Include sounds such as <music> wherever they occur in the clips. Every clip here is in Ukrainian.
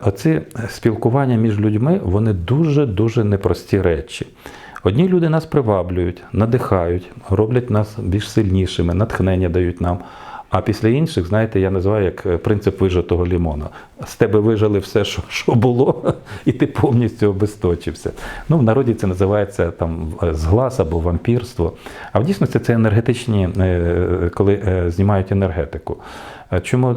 Оці спілкування між людьми вони дуже-дуже непрості речі. Одні люди нас приваблюють, надихають, роблять нас більш сильнішими, натхнення дають нам. А після інших, знаєте, я називаю як е, принцип вижатого лімона. З тебе вижали все, що, <laughs> що було, <laughs> і ти повністю обесточився. Ну, в народі це називається там е, зглас або вампірство. А в дійсності це енергетичні, е, коли знімають енергетику. Чому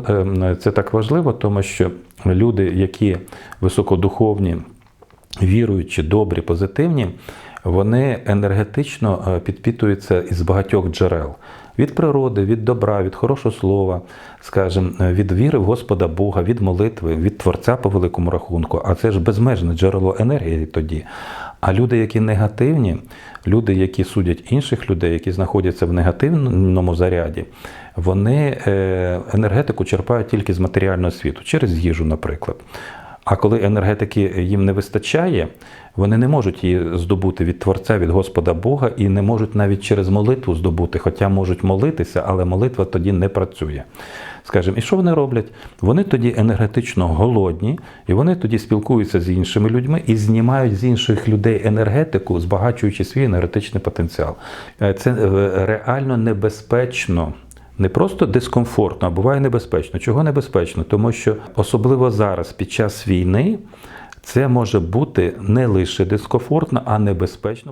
це так важливо? Тому що люди, які високодуховні, віруючі, добрі, позитивні, вони енергетично підпитуються із багатьох джерел. Від природи, від добра, від хорошого слова, скажімо, від віри в Господа Бога, від молитви, від Творця по великому рахунку. А це ж безмежне джерело енергії тоді. А люди, які негативні, люди, які судять інших людей, які знаходяться в негативному заряді, вони е, енергетику черпають тільки з матеріального світу, через їжу, наприклад. А коли енергетики їм не вистачає, вони не можуть її здобути від Творця, від Господа Бога і не можуть навіть через молитву здобути, хоча можуть молитися, але молитва тоді не працює. Скажімо, і що вони роблять? Вони тоді енергетично голодні, і вони тоді спілкуються з іншими людьми і знімають з інших людей енергетику, збагачуючи свій енергетичний потенціал. Е, Це е, реально небезпечно. Не просто дискомфортно, а буває небезпечно. Чого небезпечно? Тому що особливо зараз, під час війни, це може бути не лише дискомфортно, а небезпечно.